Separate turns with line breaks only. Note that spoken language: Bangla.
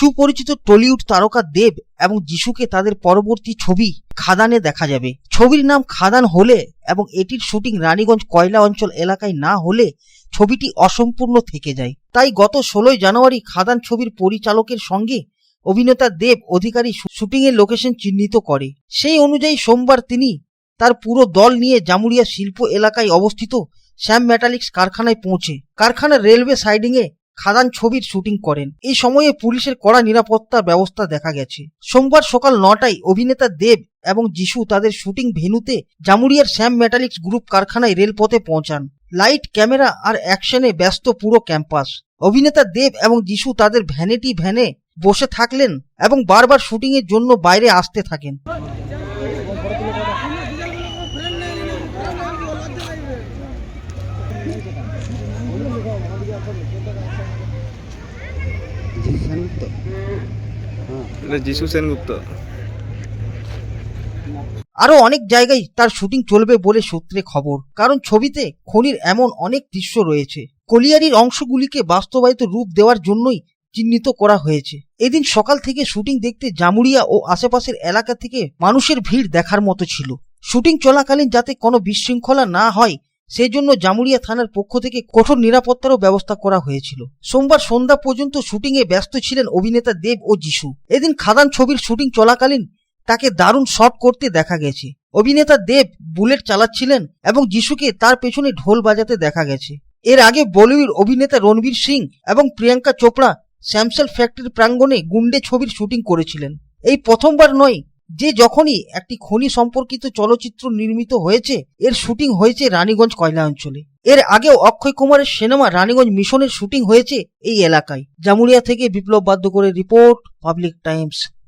সুপরিচিত টলিউড তারকা দেব এবং যিশুকে তাদের পরবর্তী ছবি খাদানে দেখা যাবে। ছবির নাম খাদান হলে এবং এটির শুটিং রানীগঞ্জ কয়লা অঞ্চল এলাকায় না হলে ছবিটি অসম্পূর্ণ থেকে যায়। তাই গত ষোলোই জানুয়ারি খাদান ছবির পরিচালকের সঙ্গে অভিনেতা দেব অধিকারী শুটিংয়ের লোকেশন চিহ্নিত করে। সেই অনুযায়ী সোমবার তিনি তার পুরো দল নিয়ে জামুরিয়া শিল্প এলাকায় অবস্থিত শ্যাম মেটালিক্স কারখানায় পৌঁছে। কারখানার রেলওয়ে সাইডিংয়ে খাদান ছবির শুটিং করেন। এই সময়ে পুলিশের কড়া নিরাপত্তা ব্যবস্থা দেখা গেছে। সোমবার সকাল নটায় অভিনেতা দেব এবং যিশু তাদের শুটিং ভেনুতে জামুরিয়ার শ্যাম মেটালিক্স গ্রুপ কারখানায় রেলপথে পৌঁছান। লাইট, ক্যামেরা আর অ্যাকশনে ব্যস্ত পুরো ক্যাম্পাস। অভিনেতা দেব এবং যিশু তাদের ভ্যানিটি ভ্যানে বসে থাকলেন এবং বারবার শুটিংয়ের জন্য বাইরে আসতে থাকেন।
সেনগুপ্ত। হ্যাঁ।
এটা যিশু সেনগুপ্ত।
আরও অনেক জায়গায় তার শুটিং চলবে বলে সূত্রে খবর। কারণ ছবিতে খনির এমন অনেক দৃশ্য রয়েছে। কলিয়ারির অংশগুলিকে বাস্তবায়িত রূপ দেওয়ার জন্যই চিহ্নিত করা হয়েছে। এদিন সকাল থেকে শুটিং দেখতে জামুরিয়া ও আশেপাশের এলাকা থেকে মানুষের ভিড় দেখার মতো ছিল। শুটিং চলাকালীন যাতে কোনো বিশৃঙ্খলা না হয় সেই জন্য জামুরিয়া থানার পক্ষ থেকে কঠোর নিরাপত্তারও ব্যবস্থা করা হয়েছিল। সোমবার সন্ধ্যা পর্যন্ত শুটিংয়ে ব্যস্ত ছিলেন অভিনেতা দেব ও যিশু। এদিন খাদান ছবির শুটিং চলাকালীন তাকে দারুণ শট করতে দেখা গেছে। অভিনেতা দেব বুলেট চালাচ্ছিলেন এবং যিশুকে তার পেছনে ঢোল বাজাতে দেখা গেছে। এর আগে বলিউড অভিনেতা রণবীর সিং এবং প্রিয়াঙ্কা চোপড়া স্যামসেল ফ্যাক্টরি প্রাঙ্গণে গুন্ডে ছবির শুটিং করেছিলেন। এই প্রথমবার নয় যে যখনই একটি খনি সম্পর্কিত চলচ্চিত্র নির্মিত হয়েছে, এর শুটিং হয়েছে রানীগঞ্জ কয়লা অঞ্চলে। এর আগেও অক্ষয় কুমারের সিনেমা রানীগঞ্জ মিশনের শুটিং হয়েছে এই এলাকায়। জামুরিয়া থেকে বিপ্লব বাধ্য করে রিপোর্ট, পাবলিক টাইমস।